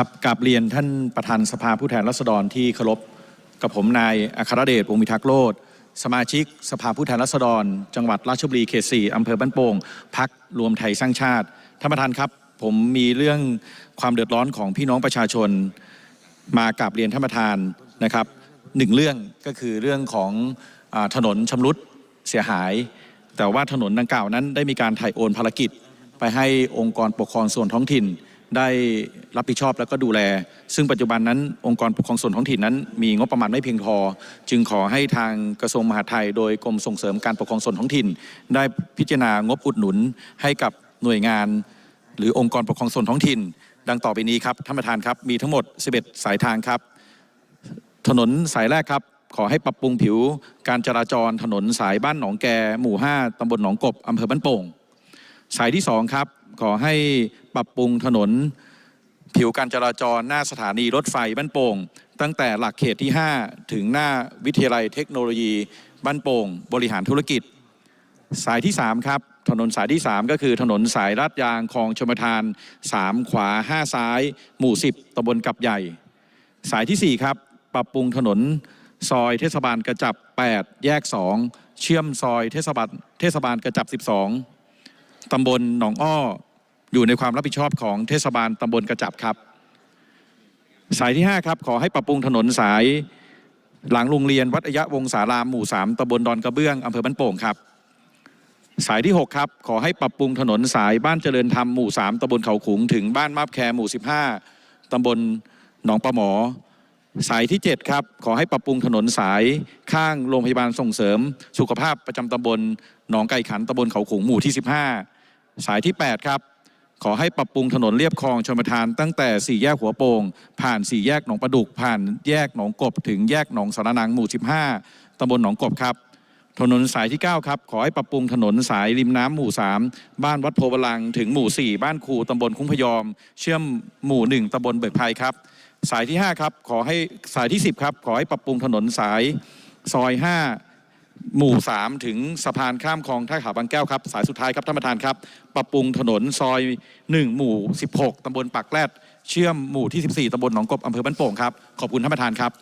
ครับกราบเรียนท่านประธานสภาผู้แทนราษฎรที่เคารพกับผมนายอัครเดชวงศ์มิทักษ์โลดสมาชิกสภาผู้แทนราษฎร จังหวัดราชบุรีเขตสี่อำเภอบ้านโป่งพักรวมไทยสร้างชาติท่านประธานครับผมมีเรื่องความเดือดร้อนของพี่น้องประชาชน มากราบเรียนท่านประธานนะครับหนึ่งเรื่องก็คือเรื่องของอาถนนชำรุดเสียหาย แต่ว่าถนนดังกล่าวนั้นได้มีการถ่ายโอนภารกิจ ไปให้องค์กรปกครองส่วนท้องถิ่น ได้รับผิดชอบแล้วก็ดูแล ซึ่งปัจจุบันนั้นองค์กรปกครองส่วนท้องถิ่นนั้น มีงบประมาณไม่เพียงพอ จึงขอให้ทางกระทรวงมหาดไทย โดยกรมส่งเสริมการปกครองส่วนท้องถิ่น ได้พิจารณางบอุดหนุนให้กับหน่วยงาน หรือองค์กรปกครองส่วนท้องถิ่น ดังต่อไปนี้ครับท่านประธานครับมีทั้งหมด 11 สายทางครับ ถนนสายแรกครับขอให้ปรับปรุงผิวการจราจรถนนสายบ้านหนองแก หมู่ 5 ตำบลหนองกบ อำเภอบ้านโป่ง สายที่ 2 ครับ ขอให้ปรับปรุงถนน ผิวการจราจรหน้าสถานีรถไฟบ้านโป่ง ตั้งแต่หลักเขตที่ 5 ถึงหน้าวิทยาลัยเทคโนโลยีบ้านโป่ง บริหารธุรกิจ สายที่ 3 ครับ ถนนสายที่ 3 ก็คือถนนสายลาดยางคลองชมทาน 3 ขวา 5 ซ้าย หมู่ 10ตำบลกับใหญ่ สายทีสี่4 ครับ ปรับปรุงถนนซอยเทศบาลกระจับ 8 แยก 2 เชื่อมซอยเทศบาลเทศบาลกระจับ 12ตำบลหนองอ้อ อยู่ในความรับผิดชอบของเทศบาลตำบลกระจับครับ สายที่ 5 ครับ ขอให้ปรับปรุงถนนสายหลังโรงเรียนวัดอยะวงศารามหมู่ 3ตำบลดอนกระเบื้องอำเภอบ้านโป่งครับ สายที่ 6 ครับ ขอให้ปรับปรุงถนนสายบ้านเจริญธรรมหมู่ 3ตำบลเขาขุงถึงบ้านมาบแคหมู่ 15ตำบลหนองปลาหมอ สายที่ 7 ครับ ขอให้ปรับปรุงถนนสายข้างโรงพยาบาลส่งเสริม สุขภาพประจำตำบลหนองไก่ขันตำบลเขาขุงหมู่ที่ 15 สายที่ 8 ครับ ขอให้ปรับปรุงถนนเรียบคลองชลประทานตั้งแต่สี่แยกหัวโป่งผ่านสี่แยกหนองประดุก ผ่านแยกหนองกบ ถึงแยกหนองสารนังหมู่ 15ตำบลหนองกบครับ ถนนสายที่ 9 ครับ ขอให้ปรับปรุงถนนสายริมน้ำหมู่ 3 บ้านวัดโพบลัง ถึงหมู่ 4 บ้านครูตำบลคุ้งพยอม เชื่อมหมู่ 1ตำบลเบิกไพรครับ สายที่ 5 ครับ ขอให้สายที่ 10 ครับ ขอให้ปรับปรุงถนนสายซอย 5 หมู่ 3 ถึงสะพานข้ามคลองท่าขาวบางแก้วครับ สายสุดท้ายครับท่านประธานครับ ปรับปรุงถนนซอย 1 หมู่ 16 ตำบลปากแรด เชื่อมหมู่ที่ 14 ตำบลหนองกบอำเภอบ้านโป่งครับ ขอบคุณท่านประธานครับ